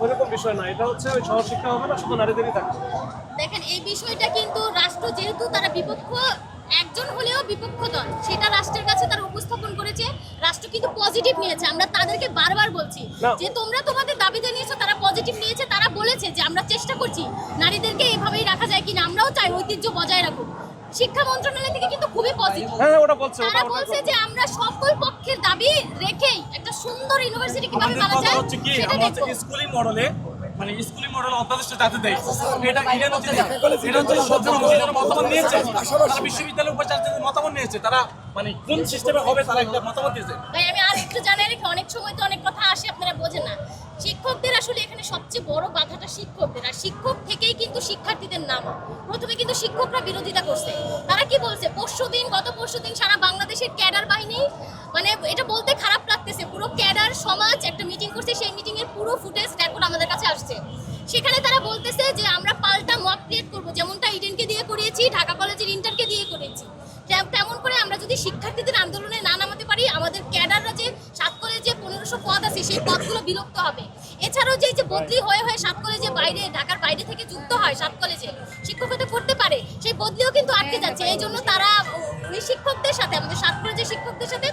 ওইরকম বিষয় না এটা হচ্ছে ওই সহশিক্ষা হবে না শুধু নারীদেরই থাকবে। দেখেন এই বিষয়টা কিন্তু রাষ্ট্র যেহেতু তারা বিপক্ষ একজন হলেও বিপক্ষ দল সেটা রাষ্ট্রের কাছে তারা উপস্থাপন করেছে রাষ্ট্র কিন্তু পজিটিভ নিয়েছে আমরা তাদেরকে বারবার বলছি যে তোমরা তোমাদের দাবি জানিয়েছো তারা পজিটিভ নিয়েছে তারা বলেছে যে আমরা চেষ্টা করছি নারীদেরকে এভাবেই রাখা যায় কিনা আমরাও চাই ঐতিহ্য বজায় রাখুক। শিক্ষা মন্ত্রণালয় থেকে কিন্তু খুবই পজিটিভ হ্যাঁ হ্যাঁ, ওটা বলছে তারা বলছে যে আমরা সকল পক্ষের দাবি একটা সুন্দর ইউনিভার্সিটি কীভাবে বানা যায় হচ্ছে কি আমরা হচ্ছে স্কুলিং মডেলে মানে স্কুলিং মডেল অধ্যাদেশটা যাতে দেয় এটা এটা হচ্ছে এটা হচ্ছে সবজন যারা মতামত নিয়েছে। তারা বিশ্ববিদ্যালয়ের মতামত নিয়েছে। তারা মানে কোন সিস্টেমে হবে তারা একটা মতামত দিয়েছে। ভাই আমি আর একটু জানাই রেখে অনেক সময় তো অনেক কথা আসে আপনারা বোঝেন না। শিক্ষকদের আসলে এখানে সবচেয়ে বড় বাধাটা শিক্ষকদের। আর শিক্ষক থেকেই কিন্তু শিক্ষার্থীদের নাম। প্রথমে কিন্তু শিক্ষকরা বিরোধিতা করছে। তারা কি বলছে? পরশু দিন গত পরশু দিন সারা বাংলাদেশের ক্যাডার বাহিনী মানে এটা বলতে খারাপ পুরো ফুটেজ রেকর্ড আমাদের কাছে আসছে। সেখানে তারা বলতেছে যে, আমরা পাল্টা মব ক্রিয়েট করব। যেমনটা ইডেনকে দিয়ে করিয়েছি, ঢাকা কলেজের ইন্টারকে দিয়ে করেছি তেমন করে আমরা যদি শিক্ষার্থীদের আন্দোলনে না নামাতে পারি, আমাদের ক্যাডাররা যে সাত কলেজে পনেরোশো পদ আছে, সেই পদগুলো বিলুপ্ত হবে। এছাড়াও যে যে বদলি হয়ে হয়ে সাত কলেজে বাইরে, ঢাকার বাইরে থেকে যুক্ত হয় সাত কলেজে শিক্ষকতা করতে বদলিও কিন্তু আটকে যাচ্ছে। এই জন্য তারা ওই শিক্ষকদের সাথে, আমাদের সাত কলেজের শিক্ষকদের সাথে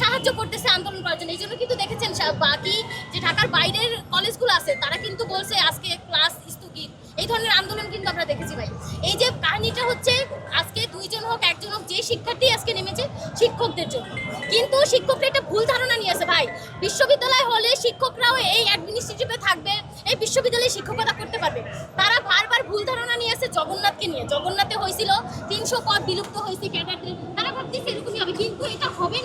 সাহায্য করতেছে আন্দোলন করার জন্য। এই জন্য কিন্তু দেখেছেন বাকি যে ঢাকার বাইরের কলেজগুলো আছে, তারা কিন্তু বলছে, আজকে ক্লাস স্থগিত। এই ধরনের আন্দোলন কিন্তু আমরা দেখেছি ভাই। এই যে কাহিনীটা হচ্ছে, আজকে দুইজন হোক, একজন হোক, যে শিক্ষার্থী আজকে নেমেছে, শিক্ষকদের জন্য। কিন্তু শিক্ষকরা একটা ভুল ধারণা নিয়ে নিয়েছে ভাই। বিশ্ববিদ্যালয় হলে শিক্ষকরাও এই অ্যাডমিনিস্ট্রেটিভে থাকবে, এই বিশ্ববিদ্যালয়ে শিক্ষকতা করতে পারবে। তারা বারবার ভুল ধারণা নিয়ে এসে জগন্নাথকে নিয়ে, জগন্নাথে হয়েছিল তিনশো পদ বিলুপ্ত হয়েছে ক্যাডারদের তারা ভাবতেছে সেরকমই হবে, কিন্তু এটা হবে